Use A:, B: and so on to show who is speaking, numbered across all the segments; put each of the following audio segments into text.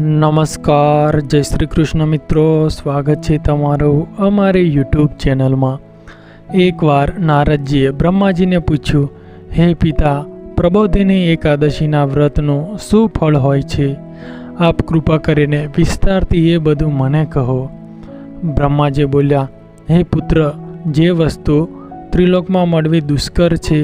A: નમસ્કાર, જય શ્રી કૃષ્ણ મિત્રો. સ્વાગત છે તમારું અમારી યુટ્યુબ ચેનલમાં. એકવાર નારદજીએ બ્રહ્માજીને પૂછ્યું, હે પિતા, પ્રબોધિની એકાદશીના વ્રતનું શું ફળ હોય છે? આપ કૃપા કરીને વિસ્તારથી એ બધું મને કહો. બ્રહ્માજી બોલ્યા, હે પુત્ર, જે વસ્તુ ત્રિલોકમાં મળવી દુષ્કર છે,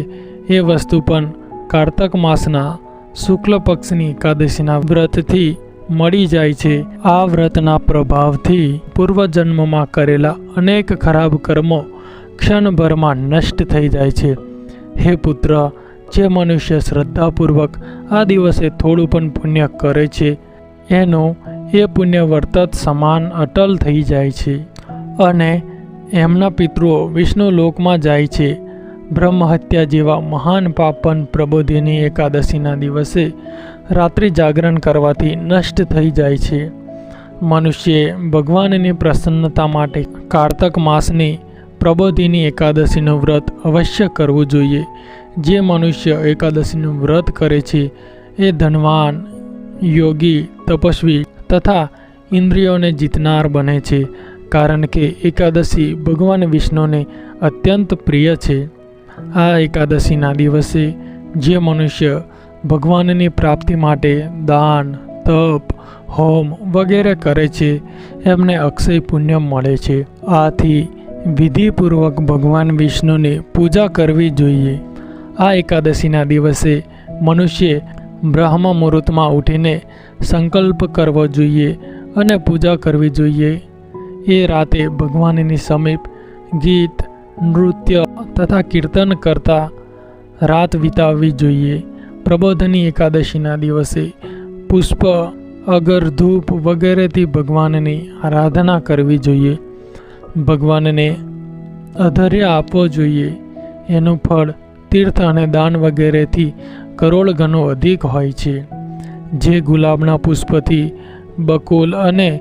A: એ વસ્તુ પણ કારતક માસના શુક્લ પક્ષની એકાદશીના વ્રતથી મળી જાય છે. આ વ્રતના પ્રભાવથી પૂર્વજન્મમાં કરેલા અનેક ખરાબ કર્મો ક્ષણભરમાં નષ્ટ થઈ જાય છે. હે પુત્ર, જે મનુષ્ય શ્રદ્ધાપૂર્વક આ દિવસે થોડું પણ પુણ્ય કરે છે, એનું એ પુણ્ય વર્તત સમાન અટલ થઈ જાય છે. અને એમના પિતૃઓ વિષ્ણુ લોકમાં જાય છે. બ્રહ્મહત્યા જેવા મહાન પાપન પ્રબોધિની એકાદશીના દિવસે રાત્રિ જાગરણ કરવાથી નષ્ટ થઈ જાય છે. મનુષ્યે ભગવાનની પ્રસન્નતા માટે કારતક માસની પ્રબોધિની એકાદશીનું વ્રત અવશ્ય કરવું જોઈએ. જે મનુષ્ય એકાદશીનું વ્રત કરે છે, એ ધનવાન, યોગી, તપસ્વી તથા ઇન્દ્રિયોને જીતનાર બને છે, કારણ કે એકાદશી ભગવાન વિષ્ણુને અત્યંત પ્રિય છે. આ એકાદશીના દિવસે જે મનુષ્ય ભગવાનની પ્રાપ્તિ માટે દાન, તપ, હોમ વગેરે કરે છે. એમને અક્ષય પુણ્ય મળે છે. આથી વિધિપૂર્વક ભગવાન વિષ્ણુની પૂજા કરવી જોઈએ. આ એકાદશીના દિવસે મનુષ્યે બ્રહ્મ મુહૂર્તમાં ઉઠીને સંકલ્પ કરવો જોઈએ અને પૂજા કરવી જોઈએ. એ રાતે ભગવાનની સમીપ ગીત, નૃત્ય તથા કીર્તન કરતા રાત વિતાવવી જોઈએ. પ્રબોધની એકાદશીના દિવસે પુષ્પ, અગર, ધૂપ વગેરેથી ભગવાનની આરાધના કરવી જોઈએ. ભગવાનને અધર્ય આપવો જોઈએ. એનું ફળ, તીર્થ અને દાન વગેરેથી કરોડ ગણું અધિક હોય છે. જે ગુલાબના પુષ્પથી બકુલ અને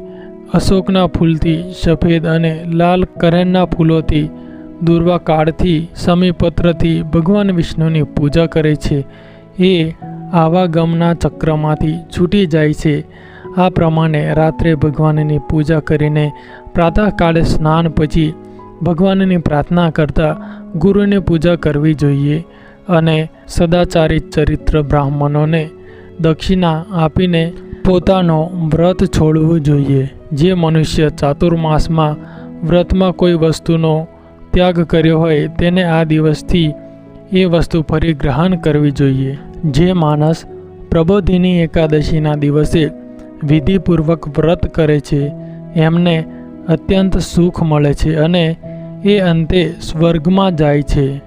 A: અશોકના ફૂલથી સફેદ અને લાલ કરેણના ફૂલોથી દુર્વા કાળથી સમીપત્રથી ભગવાન વિષ્ણુની પૂજા કરે છે. એ આવાગમના ચક્રમાંથી છૂટી જાય છે. આ પ્રમાણે રાત્રે ભગવાનની પૂજા કરીને પ્રાતઃકાળે સ્નાન પછી ભગવાનની પ્રાર્થના કરતાં ગુરુની પૂજા કરવી જોઈએ અને સદાચારી ચરિત્ર બ્રાહ્મણોને દક્ષિણા આપીને પોતાનો વ્રત છોડવું જોઈએ. જે મનુષ્ય ચાતુર્માસમાં વ્રતમાં કોઈ વસ્તુનો ત્યાગ કર્યો હોય તેને આ દિવસથી એ વસ્તુ ફરી ગ્રહણ કરવી જોઈએ. જે માણસ પ્રબોધિની એકાદશીના દિવસે વિધિપૂર્વક વ્રત કરે છે, એમને અત્યંત સુખ મળે છે અને એ અંતે સ્વર્ગમાં જાય છે.